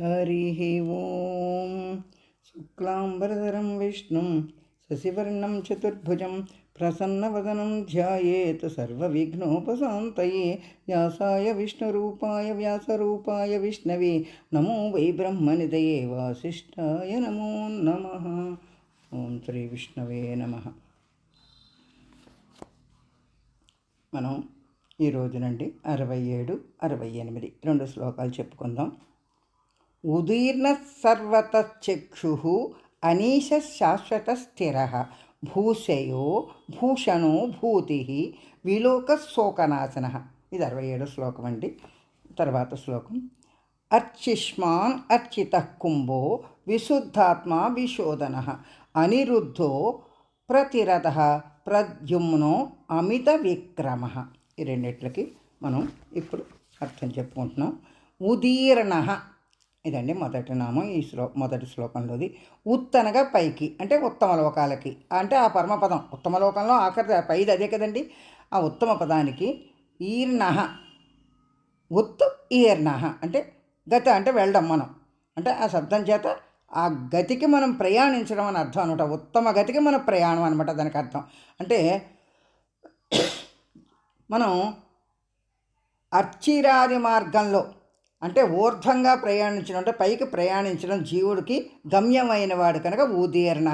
हरिः ॐ शुक्लाम्बरधरं विष्णुं शशिवर्णं चतुर्भुजं प्रसन्नवदनं ध्यायेत् सर्वविघ्नोपशान्तये व्यासाय विष्णुरूपाय व्यासरूपाय विष्णवे नमो वै ब्रह्मनिधये वासिष्ठाय नमो नमः ఓం శ్రీ విష్ణవే నమ మనం ఈ రోజు నుండి అరవై ఏడు అరవై ఎనిమిది రెండు శ్లోకాలు చెప్పుకుందాం ఉదీర్ణ సర్వత చక్షు అనీశ శాశ్వత స్థిర భూషయో భూషణో భూతి విలోక శోకనాశన ఇది అరవై ఏడో శ్లోకం అండి. తర్వాత శ్లోకం. అర్చిష్మాన్ అర్చిత కుంభో విశుద్ధాత్మ విశోధన అనిరుద్ధో ప్రతిరథ ప్రద్యుమ్నో అమిత విక్రమ ఈ రెండిట్లకి మనం ఇప్పుడు అర్థం చెప్పుకుంటున్నాం. ఉదీర్ణ ఇదండి మొదటి నామం ఈ శ్లో మొదటి శ్లోకంలోది. ఉత్తనగా పైకి అంటే ఉత్తమ లోకాలకి అంటే ఆ పరమపదం ఉత్తమ లోకంలో ఆఖరి పైది అదే కదండి? ఆ ఉత్తమ పదానికి ఈర్ణహ ఉత్తు ఈర్ణహ అంటే గత అంటే వెళ్ళడం మనం. అంటే ఆ శబ్దం చేత ఆ గతికి మనం ప్రయాణించడం అని అర్థం అనమాట. ఉత్తమ గతికి మన ప్రయాణం అనమాట దానికి అర్థం. అంటే మనం అర్చిరాది మార్గంలో అంటే ఊర్ధ్వంగా ప్రయాణించడం అంటే పైకి ప్రయాణించడం జీవుడికి గమ్యమైన వాడు కనుక ఉదీర్ణ.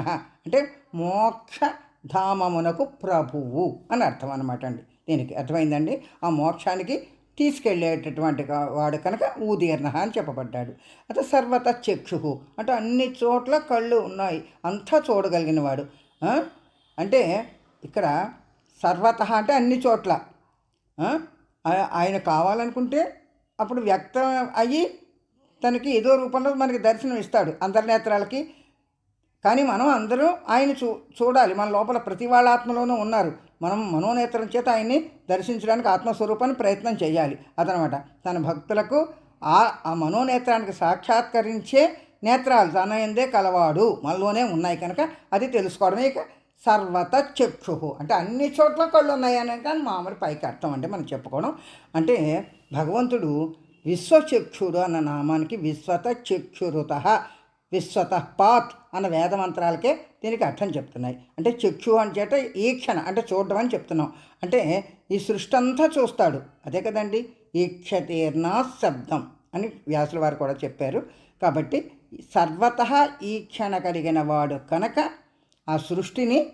అంటే మోక్ష ధామమునకు ప్రభువు అని అర్థం అనమాట అండి. దీనికి అర్థమైందండి? ఆ మోక్షానికి తీసుకెళ్ళేటటువంటి వాడు కనుక ఊదీర్ణ అని చెప్పబడ్డాడు. అత సర్వత చక్షు అంటే అన్ని చోట్ల కళ్ళు ఉన్నాయి. అంతా చూడగలిగిన వాడు. అంటే ఇక్కడ సర్వత అంటే అన్ని చోట్ల. ఆయన కావాలనుకుంటే అప్పుడు వ్యక్తం అయ్యి తనకి ఏదో రూపంలో మనకి దర్శనం ఇస్తాడు అంతర్నేత్రాలకి. కానీ మనం అందరూ ఆయన చూ చూడాలి. మన లోపల ప్రతి వాళ్ళ ఆత్మలోనూ ఉన్నారు. మనం మనోనేత్రం చేత ఆయన్ని దర్శించడానికి ఆత్మస్వరూపాన్ని ప్రయత్నం చేయాలి. అదనమాట. తన భక్తులకు ఆ ఆ మనోనేత్రానికి సాక్షాత్కరించే నేత్రాలు తన ఎందే కలవాడు. మనలోనే ఉన్నాయి కనుక అది తెలుసుకోవడమే ఇక సర్వత చక్షు. అంటే అన్ని చోట్ల కళ్ళు ఉన్నాయని కానీ మామూలు పైకి అర్థం అంటే మనం చెప్పుకోవడం. అంటే భగవంతుడు విశ్వచక్షుడు అన్న నామానికి విశ్వత చక్షురుత విశ్వత పాత్ అన్న వేదమంత్రాలకే దీనికి అర్థం చెప్తున్నాయి. అంటే చక్షు అని చేత ఈక్షణ అంటే చూడడం అని చెప్తున్నాం. అంటే ఈ సృష్టి అంతా చూస్తాడు. అదే కదండి? ఈక్షతీర్ణ శబ్దం అని వ్యాసుల వారు కూడా చెప్పారు. కాబట్టి సర్వత ఈక్షణ కలిగిన వాడు కనుక ఆ సృష్టిని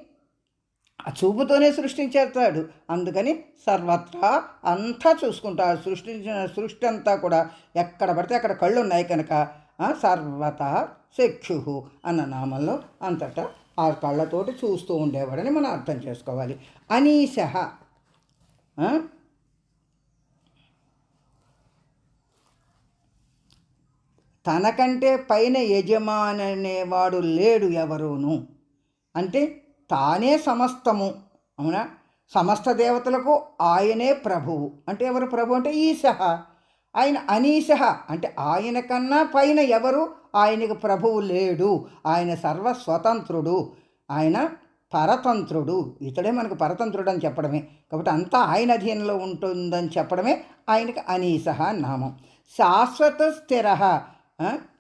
ఆ చూపుతోనే సృష్టించేస్తాడు. అందుకని సర్వత్రా అంతా చూసుకుంటాడు సృష్టించిన సృష్టి అంతా కూడా ఎక్కడ పడితే అక్కడ కళ్ళు ఉన్నాయి కనుక సర్వత చక్షు అన్న నామంలో అంతటా ఆ కళ్ళతోటి చూస్తూ ఉండేవాడని మనం అర్థం చేసుకోవాలి. అనీశ తనకంటే పైన యజమాని అనేవాడు లేడు ఎవరూను. అంటే తానే సమస్తము. అవునా? సమస్త దేవతలకు ఆయనే ప్రభువు. అంటే ఎవరు ప్రభు? అంటే ఈశ ఆయన అనీశ అంటే ఆయన కన్నా పైన ఎవరు? ఆయనకు ప్రభువు లేడు. ఆయన సర్వస్వతంత్రుడు. ఆయన పరతంత్రుడు. ఇతడే మనకు పరతంత్రుడు అని చెప్పడమే. కాబట్టి అంతా ఆయన అధీనంలో ఉంటుందని చెప్పడమే ఆయనకి అనీస నామం. శాశ్వత స్థిర.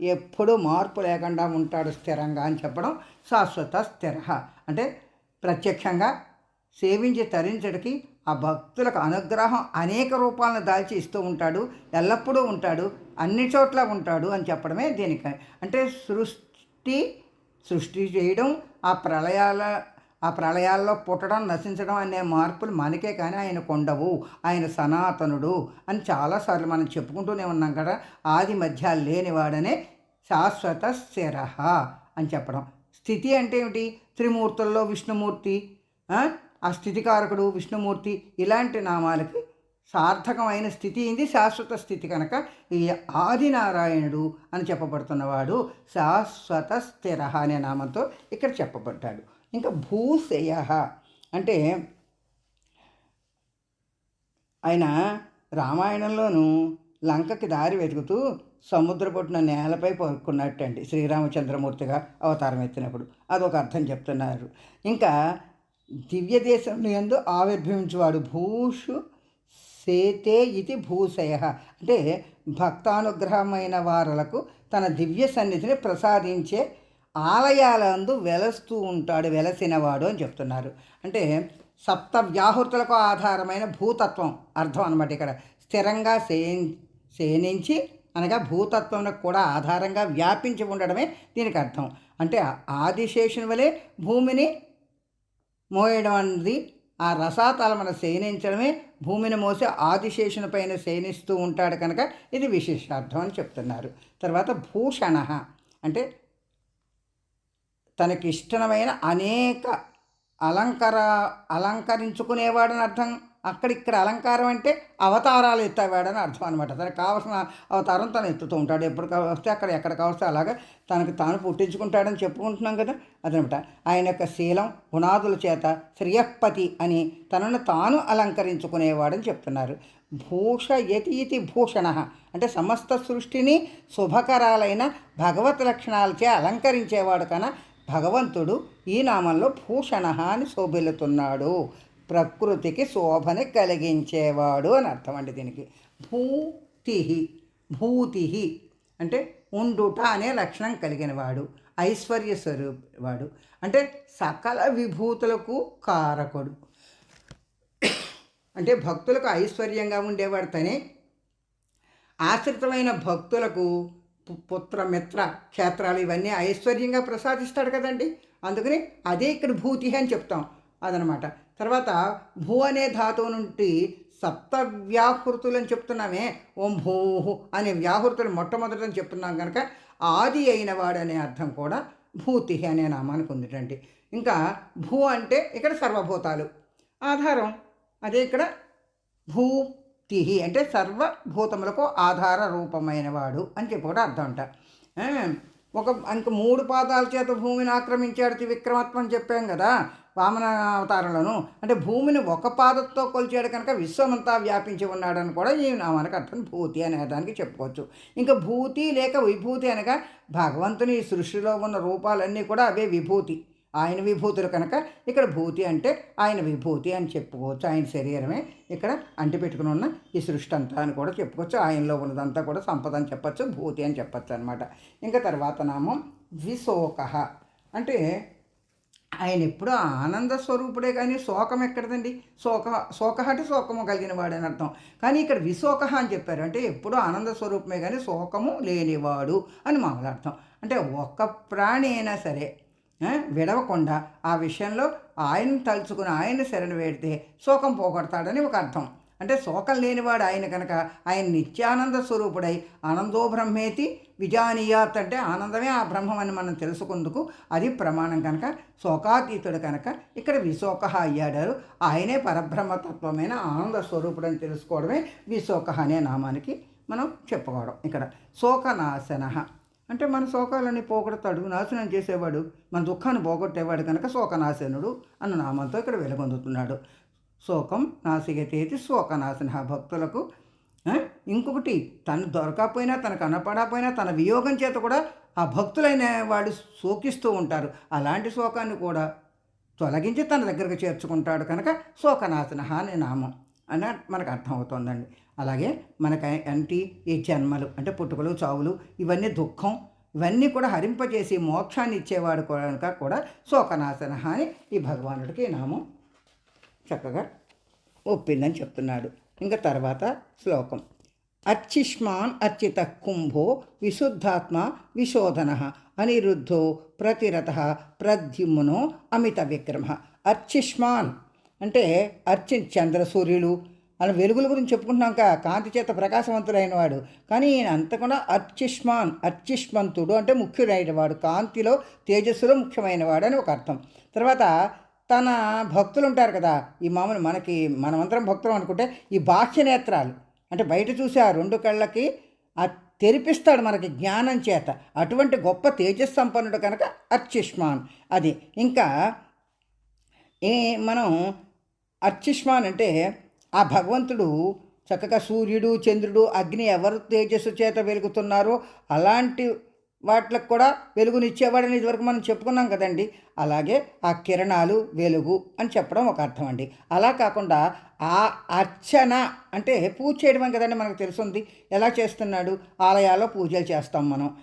ఎప్పుడు మార్పు లేకుండా ఉంటాడు స్థిరంగా అని చెప్పడం శాశ్వత స్థిర. అంటే ప్రత్యక్షంగా సేవించి తరించడానికి ఆ భక్తులకు అనుగ్రహం అనేక రూపాలను దాల్చి ఇస్తూ ఉంటాడు ఎల్లప్పుడూ ఉంటాడు అన్ని చోట్ల ఉంటాడు అని చెప్పడమే దీనికి. అంటే సృష్టి సృష్టి చేయడం ఆ ప్రళయాల ఆ ప్రళయాల్లో పుట్టడం నశించడం అనే మార్పులు మనకే కానీ ఆయన కొండవు ఆయన సనాతనుడు అని చాలాసార్లు మనం చెప్పుకుంటూనే ఉన్నాం కదా ఆది మధ్య లేనివాడనే శాశ్వత శిరహ అని చెప్పడం. స్థితి అంటే ఏమిటి? త్రిమూర్తుల్లో విష్ణుమూర్తి ఆ? స్థితికారకుడు విష్ణుమూర్తి ఇలాంటి నామాలకి సార్థకమైన స్థితి ఏంది? శాశ్వత స్థితి కనుక ఈ ఆదినారాయణుడు అని చెప్పబడుతున్నవాడు శాశ్వత స్థిర అనే నామంతో ఇక్కడ చెప్పబడ్డాడు. ఇంకా భూశయ అంటే ఆయన రామాయణంలోనూ లంకకి దారి వెతుకుతూ సముద్రపుట్టిన నేలపై పరుక్కున్నట్టండి శ్రీరామచంద్రమూర్తిగా అవతారం ఎత్తినప్పుడు. అదొక అర్థం చెప్తున్నారు. ఇంకా దివ్య దేశం ఎందు ఆవిర్భవించేవాడు భూషు సేతే ఇది భూశయ. అంటే భక్తానుగ్రహమైన వారలకు తన దివ్య సన్నిధిని ప్రసాదించే ఆలయాలందు వెలస్తూ ఉంటాడు వెలసినవాడు అని చెప్తున్నారు. అంటే సప్త వ్యాహృతులకు ఆధారమైన భూతత్వం అర్థం అనమాట ఇక్కడ. స్థిరంగా శే సేనించి అనగా భూతత్వంకు కూడా ఆధారంగా వ్యాపించి ఉండడమే దీనికి అర్థం. అంటే ఆదిశేషుని వలె భూమిని మోయడం అనేది ఆ రసాతలమన శయనించడమే భూమిని మోసి ఆదిశేషుని పైన శయనిస్తూ ఉంటాడు కనుక ఇది విశేషార్థం అని చెప్తున్నారు. తర్వాత భూషణ అంటే తనకి ఇష్టమైన అనేక అలంకార అలంకరించుకునేవాడని అర్థం. అక్కడ ఇక్కడ అలంకారం అంటే అవతారాలు ఎత్తావాడని అర్థం అనమాట తనకు కావాల్సిన అవతారం తను ఎత్తుతూ ఉంటాడు. ఎప్పుడు వస్తే అక్కడ ఎక్కడ కావస్తే అలాగా తనకు తాను పుట్టించుకుంటాడని చెప్పుకుంటున్నాం కదా అదనమాట. ఆయన యొక్క శీలం గుణాదుల చేత శ్రియపతి అని తనను తాను అలంకరించుకునేవాడని చెప్తున్నారు. భూష యతీతి భూషణ అంటే సమస్త సృష్టిని శుభకరాలైన భగవత్ లక్షణాలచే అలంకరించేవాడు కన భగవంతుడు ఈ నామంలో భూషణ అని శోభిల్లుతున్నాడు. ప్రకృతికి శోభని కలిగించేవాడు అని అర్థం అండి దీనికి. భూతి భూతి అంటే ఉండుట అనే లక్షణం కలిగినవాడు ఐశ్వర్య స్వరూపవాడు అంటే సకల విభూతులకు కారకుడు. అంటే భక్తులకు ఐశ్వర్యంగా ఉండేవాడు తనే. ఆశ్రితమైన భక్తులకు పుత్ర మిత్ర క్షేత్రాలు ఇవన్నీ ఐశ్వర్యంగా ప్రసాదిస్తాడు కదండి. అందుకని అదే ఇక్కడ భూతి అని చెప్తాం. అదనమాట. తర్వాత భూ అనే ధాతువు నుండి సప్త వ్యాహృతులు అని చెప్తున్నామే. ఓం భూ అనే వ్యాహృతులు మొట్టమొదటని చెప్తున్నాం కనుక ఆది అయిన వాడు అనే అర్థం కూడా భూతి అనే నామానికి ఉందిటండి. ఇంకా భూ అంటే ఇక్కడ సర్వభూతాలు. ఆధారం అదే ఇక్కడ భూతి అంటే సర్వభూతములకు ఆధార రూపమైన వాడు అని చెప్పి కూడా అర్థం అంట. ఒక ఇంక మూడు పాదాల చేత భూమిని ఆక్రమించాడు త్రివిక్రమత్వం చెప్పాం కదా. వామన అవతారంలోను అంటే భూమిని ఒక పాదంతో కొలిచాడు కనుక విశ్వమంతా వ్యాపించి ఉన్నాడని కూడా ఈ నామానికి అర్థం. భూతి అనే దానికి చెప్పుకోవచ్చు. ఇంకా భూతి లేక విభూతి అనగా భగవంతుని ఈ సృష్టిలో ఉన్న రూపాలన్నీ కూడా అవే విభూతి. ఆయన విభూతులు కనుక ఇక్కడ భూతి అంటే ఆయన విభూతి అని చెప్పుకోవచ్చు. ఆయన శరీరమే ఇక్కడ అంటిపెట్టుకుని ఉన్న ఈ సృష్టి అంతా అని కూడా చెప్పుకోవచ్చు. ఆయనలో ఉన్నదంతా కూడా సంపద అని చెప్పచ్చు భూతి అని చెప్పచ్చు అనమాట ఇంకా తర్వాత నామం విశోక. అంటే ఆయన ఎప్పుడూ ఆనంద స్వరూపుడే కానీ శోకం ఎక్కడదండి? శోక శోకహటి శోకము కలిగిన వాడని అర్థం. కానీ ఇక్కడ విశోకహ అని చెప్పారు. అంటే ఎప్పుడూ ఆనంద స్వరూపమే కానీ శోకము లేనివాడు అని మామూలు అర్థం. అంటే ఒక్క ప్రాణి అయినా సరే విడవకుండా ఆ విషయంలో ఆయన తలుచుకుని ఆయన శరణ వేడితే శోకం పోగొడతాడని ఒక అర్థం. అంటే శోకం లేనివాడు ఆయన కనుక ఆయన నిత్యానంద స్వరూపుడై ఆనందో బ్రహ్మేతి విజానీయాత్ అంటే ఆనందమే ఆ బ్రహ్మం అని మనం తెలుసుకుందుకు. అది ప్రమాణం కనుక. శోకాతీతుడు కనుక ఇక్కడ విశోక అయ్యాడారు. ఆయనే పరబ్రహ్మతత్వమైన ఆనంద స్వరూపుడు అని తెలుసుకోవడమే విశోక అనే నామానికి మనం చెప్పుకోవడం ఇక్కడ. శోకనాశన. అంటే మన శోకాలని పోగొడతాడు నాశనం చేసేవాడు మన దుఃఖాన్ని పోగొట్టేవాడు కనుక శోకనాశనుడు అన్న నామంతో ఇక్కడ వెలుగొందుతున్నాడు. శోకం నాసిగతేతి శోకనాశన భక్తులకు. ఇంకొకటి తను దొరకకపోయినా తన కనపడకపోయినా తన వియోగం చేత కూడా ఆ భక్తులైన వాడు శోకిస్తూ ఉంటారు. అలాంటి శోకాన్ని కూడా తొలగించి తన దగ్గరకు చేర్చుకుంటాడు కనుక శోకనాశన అనే నామం అని మనకు అర్థమవుతోందండి. అలాగే మనకి అంటే ఈ జన్మలు అంటే పుట్టుకలు చావులు ఇవన్నీ దుఃఖం ఇవన్నీ కూడా హరింపజేసి మోక్షాన్ని ఇచ్చేవాడు కనుక కూడా శోకనాశన అని ఈ భగవానుడికి నామం చక్కగా ఒప్పిందని చెప్తున్నాడు. ఇంకా తర్వాత శ్లోకం. అర్చిష్మాన్ అర్చిత కుంభో విశుద్ధాత్మ విశోధన అనిరుద్ధో ప్రతిరత ప్రద్యుమ్నో అమిత విక్రమ. అర్చిష్మాన్ అంటే అర్చి చంద్ర సూర్యులు అలా వెలుగుల గురించి చెప్పుకుంటున్నాక కాంతి చేత ప్రకాశవంతుడైన వాడు కానీ ఈయన అంతకుండా అర్చిష్మాన్ అర్చిష్మంతుడు అంటే ముఖ్యుడైన వాడు కాంతిలో తేజస్సులో ముఖ్యమైన వాడు అని ఒక అర్థం. తర్వాత తన భక్తులు ఉంటారు కదా ఈ మామూలు మనకి మనమందరం భక్తులు అనుకుంటే ఈ బాహ్య నేత్రాలు అంటే బయట చూసే ఆ రెండు కళ్ళకి ఆ తెరిపిస్తాడు మనకి జ్ఞానం చేత. అటువంటి గొప్ప తేజస్ సంపన్నుడు కనుక అర్చిష్మాన్. అది ఇంకా ఏ మనం అర్చిష్మాన్ అంటే ఆ భగవంతుడు చక్కగా సూర్యుడు చంద్రుడు అగ్ని ఎవరు తేజస్సు చేత వెలుగుతున్నారో అలాంటి వాటికి కూడా వెలుగునిచ్చేవాడని ఇదివరకు మనం చెప్పుకున్నాం కదండి. అలాగే ఆ కిరణాలు వెలుగు అని చెప్పడం ఒక అర్థం అండి. అలా కాకుండా ఆ అర్చన అంటే పూజ చేయడమే కదండి మనకు తెలుసుంది. ఎలా చేస్తున్నాడు? ఆలయాల్లో పూజలు చేస్తాం మనం.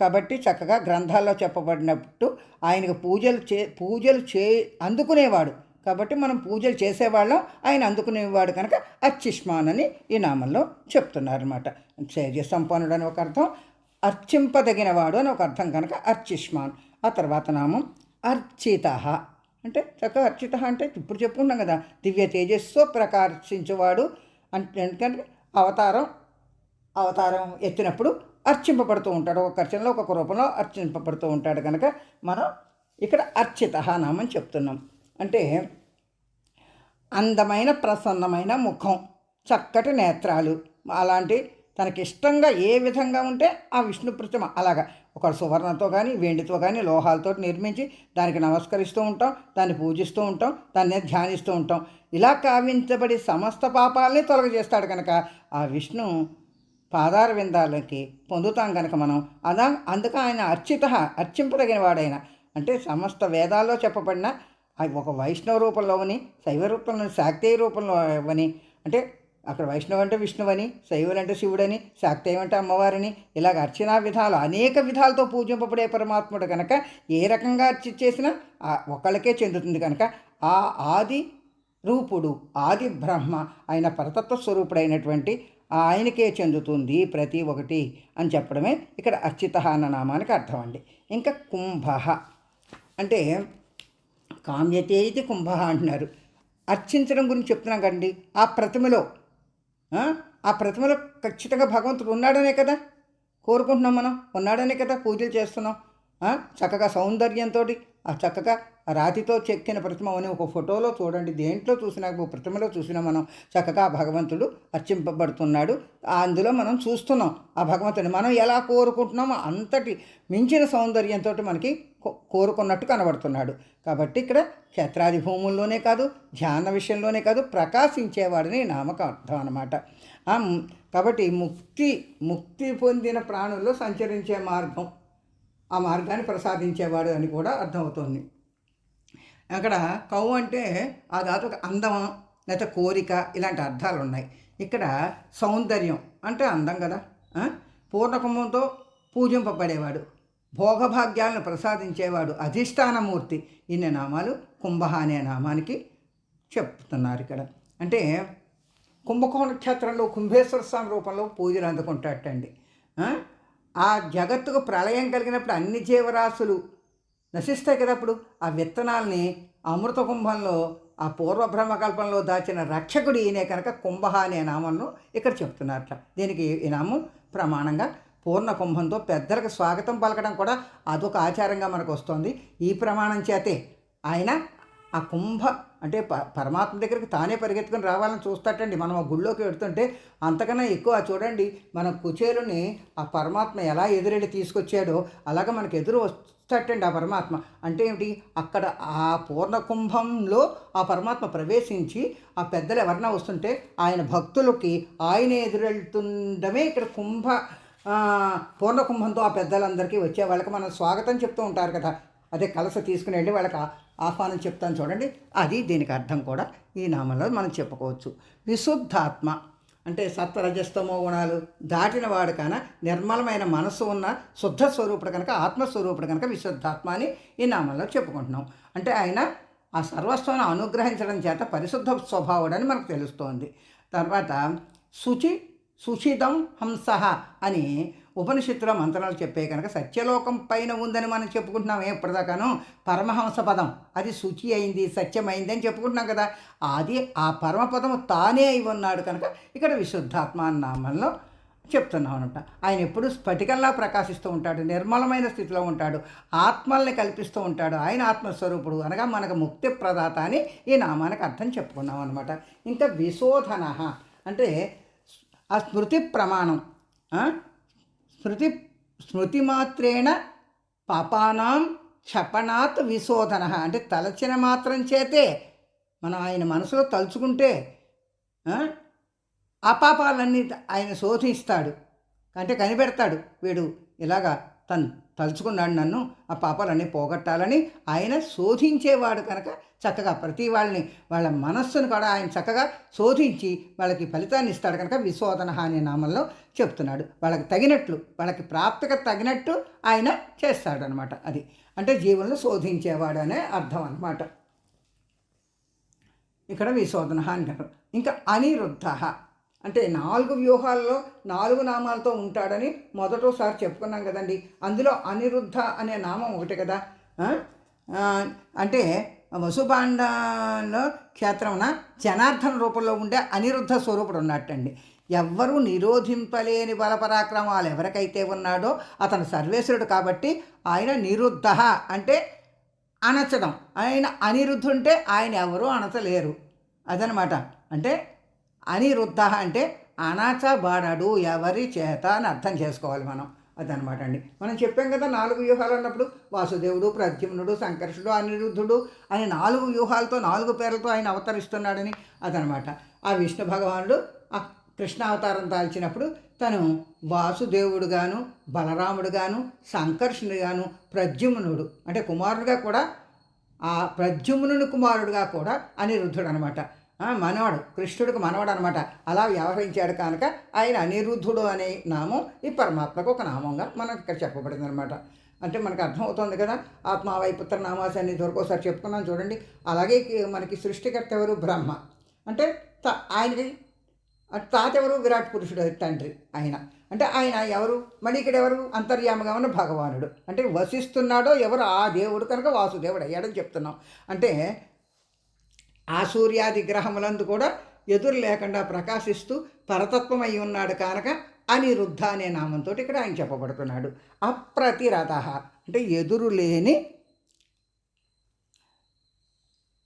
కాబట్టి చక్కగా గ్రంథాల్లో చెప్పబడినట్టు ఆయనకు పూజలు చే పూజలు చే అందుకునేవాడు. కాబట్టి మనం పూజలు చేసేవాళ్ళం. ఆయన అందుకునేవాడు కనుక అచ్చిష్మాన్ అని ఈ నామంలో చెప్తున్నారన్నమాట. శైర్య సంపన్నుడు అని ఒక అర్థం. అర్చింపదగినవాడు అని ఒక అర్థం కనుక అర్చిష్మాన్. ఆ తర్వాత నామం అర్చిత. అంటే చక్కగా అర్చిత అంటే ఇప్పుడు చెప్పుకున్నాం కదా దివ్య తేజస్సు ప్రకాశించేవాడు అంటే ఎందుకంటే అవతారం అవతారం ఎత్తినప్పుడు అర్చింపబడుతూ ఉంటాడు. ఒక అర్చనలో ఒక్కొక్క రూపంలో అర్చింపబడుతూ ఉంటాడు కనుక మనం ఇక్కడ అర్చిత నామని చెప్తున్నాం. అంటే అందమైన ప్రసన్నమైన ముఖం చక్కటి నేత్రాలు. అలాంటి తనకి ఇష్టంగా ఏ విధంగా ఉంటే ఆ విష్ణు ప్రతిమ అలాగా ఒక సువర్ణతో కానీ వెండితో కానీ లోహాలతో నిర్మించి దానికి నమస్కరిస్తూ ఉంటాం దాన్ని పూజిస్తూ ఉంటాం దాన్ని ధ్యానిస్తూ ఉంటాం. ఇలా కావించబడి సమస్త పాపాలని తొలగజేస్తాడు కనుక ఆ విష్ణు పాదార విందాలకి పొందుతాం కనుక మనం. అదా అందుకు ఆయన అర్చిత అర్చింపదగిన వాడైన. అంటే సమస్త వేదాల్లో చెప్పబడిన ఒక వైష్ణవ రూపంలోని శైవ రూపంలో శాక్తేయ రూపంలో ఇవ్వని అంటే అక్కడ వైష్ణవ అంటే విష్ణువని శైవులు అంటే శివుడని శాక్తేమంటే అమ్మవారిని ఇలాగ అర్చనా విధాలు అనేక విధాలతో పూజింపబడే పరమాత్ముడు కనుక ఏ రకంగా అర్చి చేసినా ఒకళ్ళకే చెందుతుంది కనుక ఆ ఆది రూపుడు ఆది బ్రహ్మ ఆయన పరతత్వ స్వరూపుడైనటువంటి ఆయనకే చెందుతుంది ప్రతి ఒకటి అని చెప్పడమే ఇక్కడ అర్చిత అన్న నామానికి అర్థం అండి. ఇంకా కుంభ అంటే కామ్యతే ఇది కుంభ అంటున్నారు. అర్చించడం గురించి చెప్తున్నాం కండి ఆ ప్రతిమలో ఆ, ప్రతిమలో ఖచ్చితంగా భగవంతుడు ఉన్నాడనే కదా? కోరుకుంటున్నాం మనం. ఉన్నాడనే కదా పూజలు చేస్తున్నాం. చక్కగా సౌందర్యంతో ఆ చక్కగా రాతితో చెక్కిన ప్రతిమ అని ఒక ఫోటోలో చూడండి. దేంట్లో చూసినా ఒక ప్రతిమలో చూసినా మనం చక్కగా భగవంతుడు అర్చింపబడుతున్నాడు. అందులో మనం చూస్తున్నాం ఆ భగవంతుని మనం ఎలా కోరుకుంటున్నామో అంతటి మించిన సౌందర్యంతో మనకి కో- కోరుకున్నట్టు కనబడుతున్నాడు. కాబట్టి ఇక్కడ క్షేత్రాది భూముల్లోనే కాదు ధ్యాన విషయంలోనే కాదు ప్రకాశించేవాడిని నామక అర్థం అనమాట కాబట్టి ముక్తి ముక్తి పొందిన ప్రాణుల్లో సంచరించే మార్గం ఆ మార్గాన్ని ప్రసాదించేవాడు అని కూడా అర్థమవుతుంది. అక్కడ కౌ అంటే ఆ ధాతుకు అందం లేకపోతే కోరిక ఇలాంటి అర్థాలు ఉన్నాయి ఇక్కడ సౌందర్యం అంటే అందం కదా పూర్ణకుంభంతో పూజింపబడేవాడు భోగభాగ్యాలను ప్రసాదించేవాడు అధిష్టానమూర్తి. ఇన్ని నామాలు కుంభ అనే నామానికి చెప్తున్నారు ఇక్కడ. అంటే కుంభకోణ క్షేత్రంలో కుంభేశ్వర స్వామి రూపంలో పూజలు అందుకుంటాటండి ఆ? ఆ జగత్తుకు ప్రళయం కలిగినప్పుడు అన్ని జీవరాశులు నశిస్తాయి కదా అప్పుడు. ఆ విత్తనాల్ని అమృత కుంభంలో ఆ పూర్వ బ్రహ్మకల్పంలో దాచిన రక్షకుడు ఈయనే కనుక కుంభ అనే నామంను ఇక్కడ చెప్తున్నారట. దీనికి ఈ నామం ప్రమాణంగా పూర్ణ కుంభంతో పెద్దలకు స్వాగతం పలకడం కూడా అదొక ఆచారంగా మనకు వస్తుంది. ఈ ప్రమాణం చేతే ఆయన ఆ కుంభ అంటే ప పరమాత్మ దగ్గరికి తానే పరిగెత్తుకుని రావాలని చూస్తాటండి మనం ఆ గుళ్ళోకి వెడుతుంటే అంతకన్నా ఎక్కువ చూడండి మన కుచేలుని ఆ పరమాత్మ ఎలా ఎదురెళ్ళి తీసుకొచ్చాడో అలాగ మనకు ఎదురు చట్టండి ఆ పరమాత్మ. అంటే ఏమిటి? అక్కడ ఆ పూర్ణ కుంభంలో ఆ పరమాత్మ ప్రవేశించి ఆ పెద్దలు ఎవరన్నా వస్తుంటే ఆయన భక్తులకి ఆయన ఎదురెళ్తుండమే ఇక్కడ కుంభ పూర్ణకుంభంతో పూర్ణ కుంభంతో ఆ పెద్దలందరికీ వచ్చే వాళ్ళకి మనం స్వాగతం చెప్తూ ఉంటారు కదా. అదే కలస తీసుకుని వెళ్ళి వాళ్ళకి ఆహ్వానం చెప్తాను చూడండి. అది దీనికి అర్థం కూడా ఈ నామంలో మనం చెప్పుకోవచ్చు. విశుద్ధాత్మ. అంటే సత్వరజస్తమో గుణాలు దాటిన వాడు కన నిర్మలమైన మనసు ఉన్న శుద్ధ స్వరూపుడు కనుక ఆత్మస్వరూపుడు కనుక విశుద్ధాత్మ అని ఈ నామంలో చెప్పుకుంటున్నాం. అంటే ఆయన ఆ సర్వస్వాన్ని అనుగ్రహించడం చేత పరిశుద్ధ స్వభావుడని మనకు తెలుస్తోంది. తర్వాత శుచి సుషితం హంస అని ఉపనిషత్తులో మంత్రాలు చెప్పే కనుక సత్యలోకం పైన ఉందని మనం చెప్పుకుంటున్నామే ఇప్పటిదాకాను? పరమహంస పదం. అది శుచి అయింది సత్యమైంది అని చెప్పుకుంటున్నాం కదా. అది ఆ పరమపదము తానే అయి ఉన్నాడు కనుక ఇక్కడ విశుద్ధాత్మ నామంలో చెప్తున్నాం అనమాట ఆయన ఎప్పుడు స్ఫటికంలా ప్రకాశిస్తూ ఉంటాడు నిర్మలమైన స్థితిలో ఉంటాడు ఆత్మల్ని కల్పిస్తూ ఉంటాడు. ఆయన ఆత్మస్వరూపుడు అనగా మనకు ముక్తి ప్రదాత అని ఈ నామానికి అర్థం చెప్పుకున్నాం అనమాట ఇంకా విశోధన అంటే ఆ స్మృతి ప్రమాణం స్మృతి స్మృతి మాత్రేణ పాపానాం క్షపణాత్ విశోధన. అంటే తలచిన మాత్రం చేతే మనం ఆయన మనసులో తలుచుకుంటే ఆ పాపాలన్నీ ఆయన శోధిస్తాడు. అంటే కనిపెడతాడు వీడు ఇలాగా తను. తలుచుకున్నాడు నన్ను. ఆ పాపాలన్నీ పోగొట్టాలని ఆయన శోధించేవాడు కనుక చక్కగా ప్రతి వాళ్ళని వాళ్ళ మనస్సును కూడా ఆయన చక్కగా శోధించి వాళ్ళకి ఫలితాన్ని ఇస్తాడు కనుక విశోధన హాని నామంలో చెప్తున్నాడు. వాళ్ళకి తగినట్లు వాళ్ళకి ప్రాప్తిక తగినట్టు ఆయన చేస్తాడనమాట అది. అంటే జీవులను శోధించేవాడు అనే అర్థం అనమాట ఇక్కడ విశోధన హాని ఇంకా అనిరుద్ధ. అంటే నాలుగు వ్యూహాల్లో నాలుగు నామాలతో ఉంటాడని మొదటోసారి చెప్పుకున్నాం కదండి. అందులో అనిరుద్ధ అనే నామం ఒకటి కదా. అంటే వసుబాండంలో క్షేత్రమున జనార్దన రూపంలో ఉండే అనిరుద్ధ స్వరూపుడు ఉన్నట్టండి ఎవ్వరూ నిరోధింపలేని బలపరాక్రమాలు ఎవరికైతే ఉన్నాడో అతను సర్వేశ్వరుడు కాబట్టి ఆయన నిరుద్ధ అంటే అనచడం. ఆయన అనిరుద్ధుంటే ఆయన ఎవరూ అనచలేరు. అదనమాట. అంటే అనిరుద్ధ అంటే అణచబడడు ఎవరి చేత అని అర్థం చేసుకోవాలి మనం. అదనమాట అండి. మనం చెప్పాం కదా నాలుగు వ్యూహాలు అన్నప్పుడు వాసుదేవుడు ప్రద్యుమ్నుడు సంకర్షుడు అనిరుద్ధుడు అని నాలుగు వ్యూహాలతో నాలుగు పేర్లతో ఆయన అవతరిస్తున్నాడని అదనమాట. ఆ విష్ణు భగవానుడు ఆ కృష్ణ అవతారం దాల్చినప్పుడు తను వాసుదేవుడుగాను బలరాముడుగాను సంకర్షుడుగాను ప్రద్యుమ్నుడు అంటే కుమారుడుగా కూడా ఆ ప్రద్యుమ్నుని కుమారుడుగా కూడా అనిరుద్ధుడు అనమాట మనవడు కృష్ణుడికి మనవడు అనమాట. అలా వ్యవహరించాడు కనుక ఆయన అనిరుద్ధుడు అనే నామం ఈ పరమాత్మకు ఒక నామంగా మనకు ఇక్కడ చెప్పబడింది అనమాట. అంటే మనకు అర్థమవుతుంది కదా ఆత్మావైపుత్ర నామాసి అనేది వరకు ఒకసారి చెప్పుకున్నాం చూడండి. అలాగే మనకి సృష్టికర్త ఎవరు? బ్రహ్మ. అంటే త- ఆయనకి తాత ఎవరు? విరాట్ పురుషుడు తండ్రి ఆయన. అంటే ఆయన ఎవరు? మళ్ళీ ఇక్కడ ఎవరు? అంతర్యామగా ఉన్న భగవానుడు. అంటే వసిస్తున్నాడో ఎవరు? ఆ దేవుడు కనుక వాసుదేవుడు అయ్యాడని చెప్తున్నాం. అంటే ఆ సూర్యాది గ్రహములందు కూడా ఎదురు లేకుండా ప్రకాశిస్తూ పరతత్వం అయి ఉన్నాడు కనుక అనిరుద్ధ అనే నామంతో ఇక్కడ ఆయన చెప్పబడుతున్నాడు. అప్రతిరథ. అంటే ఎదురు లేని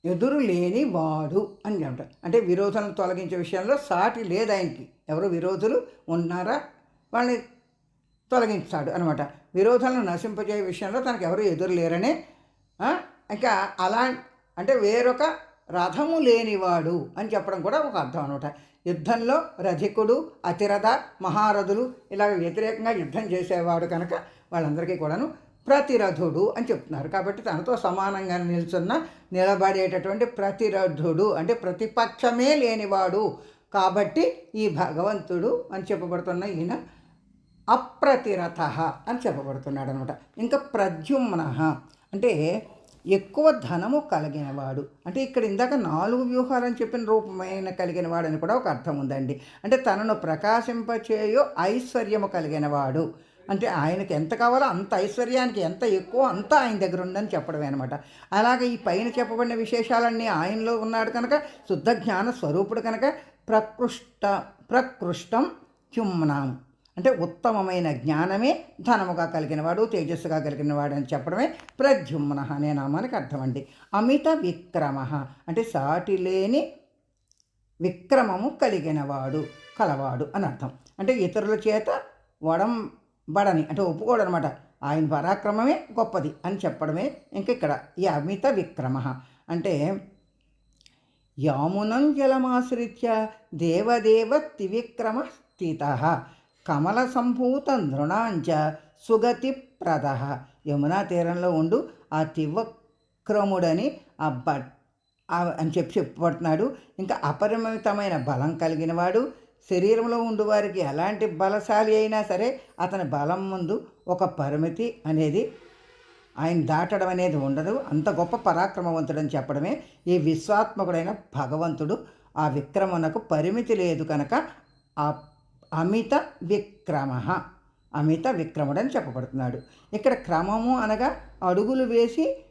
ఎదురు లేని వాడు అని అంటారు అంటే విరోధులను తొలగించే విషయంలో సాటి లేదు ఆయనకి. ఎవరు విరోధులు ఉన్నారా? వాళ్ళని తొలగించాడు అనమాట విరోధాలను నశింపజేయ విషయంలో తనకు ఎవరు ఎదురు లేరనే ఇంకా అలా అంటే వేరొక రథము లేనివాడు అని చెప్పడం కూడా ఒక అర్థం అనమాట. యుద్ధంలో రధికుడు అతిరథ మహారథులు ఇలా వ్యతిరేకంగా యుద్ధం చేసేవాడు కనుక వాళ్ళందరికీ కూడాను ప్రతిరథుడు అని చెప్తున్నారు. కాబట్టి తనతో సమానంగా నిల్చున్న నిలబడేటటువంటి ప్రతిరథుడు అంటే ప్రతిపక్షమే లేనివాడు. కాబట్టి ఈ భగవంతుడు అని చెప్పబడుతున్న ఈయన అప్రతిరథ అని చెప్పబడుతున్నాడు అనమాట ఇంకా ప్రద్యుమ్న అంటే ఎక్కువ ధనము కలిగినవాడు. అంటే ఇక్కడ ఇందాక నాలుగు వ్యూహాలని చెప్పిన రూపమైన కలిగినవాడు అని కూడా ఒక అర్థం ఉందండి. అంటే తనను ప్రకాశింపచేయు ఐశ్వర్యము కలిగినవాడు. అంటే ఆయనకి ఎంత కావాలో అంత ఐశ్వర్యానికి ఎంత ఎక్కువ అంత ఆయన దగ్గర ఉందని చెప్పడమే అనమాట అలాగే ఈ పైన చెప్పబడిన విశేషాలన్నీ ఆయనలో ఉన్నాడు కనుక శుద్ధ జ్ఞాన స్వరూపుడు కనుక ప్రకృష్ట ప్రకృష్టం చుమ్నాం. అంటే ఉత్తమమైన జ్ఞానమే ధనముగా కలిగినవాడు తేజస్సుగా కలిగినవాడు అని చెప్పడమే ప్రద్యుమ్న అనే నామానికి అర్థం అండి. అమిత విక్రమ అంటే సాటి లేని విక్రమము కలిగినవాడు కలవాడు అని అర్థం. అంటే ఇతరుల చేత వడంబడని అంటే ఒప్పుకోడు అనమాట ఆయన పరాక్రమమే గొప్పది అని చెప్పడమే ఇంక ఇక్కడ. ఈ అమిత విక్రమ అంటే యామునం జలమాశ్రిత్య దేవదేవ త్రివిక్రమ స్థిత కమల సంభూత నృణాంచ సుగతిప్రద. యమునా తీరంలో ఉండు ఆ తివక్రముడని ఆ బట్ అని చెప్పి చెప్పబడుతున్నాడు. ఇంకా అపరిమితమైన బలం కలిగినవాడు శరీరంలో ఉండు వారికి ఎలాంటి బలశాలి అయినా సరే అతని బలం ముందు ఒక పరిమితి అనేది ఆయన దాటడం అనేది ఉండదు. అంత గొప్ప పరాక్రమవంతుడని చెప్పడమే ఈ విశ్వాత్మకుడైన భగవంతుడు ఆ విక్రమనకు పరిమితి లేదు కనుక ఆ అమిత విక్రమ. అమిత విక్రముడని చెప్పబడుతున్నాడు. ఇక్కడ క్రమము అనగా అడుగులు వేసి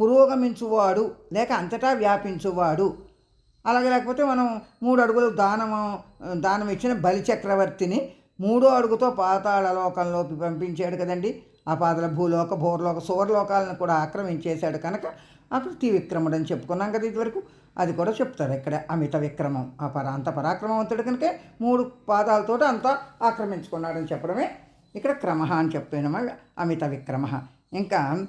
పురోగమించువాడు లేక అంతటా వ్యాపించువాడు. అలాగే లేకపోతే మనం మూడు అడుగులు దానము దానం ఇచ్చిన బలిచక్రవర్తిని మూడో అడుగుతో పాతాళ లోకంలోకి పంపించాడు కదండి. ఆ పాతల భూలోక భూర్లోక సూర్లోకాలను కూడా ఆక్రమించేశాడు కనుక అక్కడ త్రివిక్రముడు అని చెప్పుకున్నాం కదా ఇదివరకు. అది కూడా చెప్తారు ఇక్కడ అమిత విక్రమం. ఆ పర అంత పరాక్రమవంతుడు కనుక మూడు పాదాలతో అంతా ఆక్రమించుకున్నాడని చెప్పడమే ఇక్కడ క్రమ అని చెప్పినమా అమిత విక్రమ. ఇంకా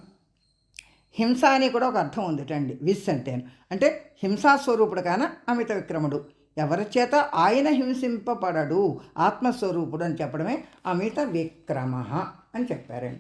హింస అని కూడా ఒక అర్థం ఉందిటండి. విస్ అంటే అంటే హింసాస్వరూపుడు కాన అమిత విక్రముడు. ఎవరి చేత ఆయన హింసింపబడడు ఆత్మస్వరూపుడు అని చెప్పడమే అమిత విక్రమ అని చెప్పారండి.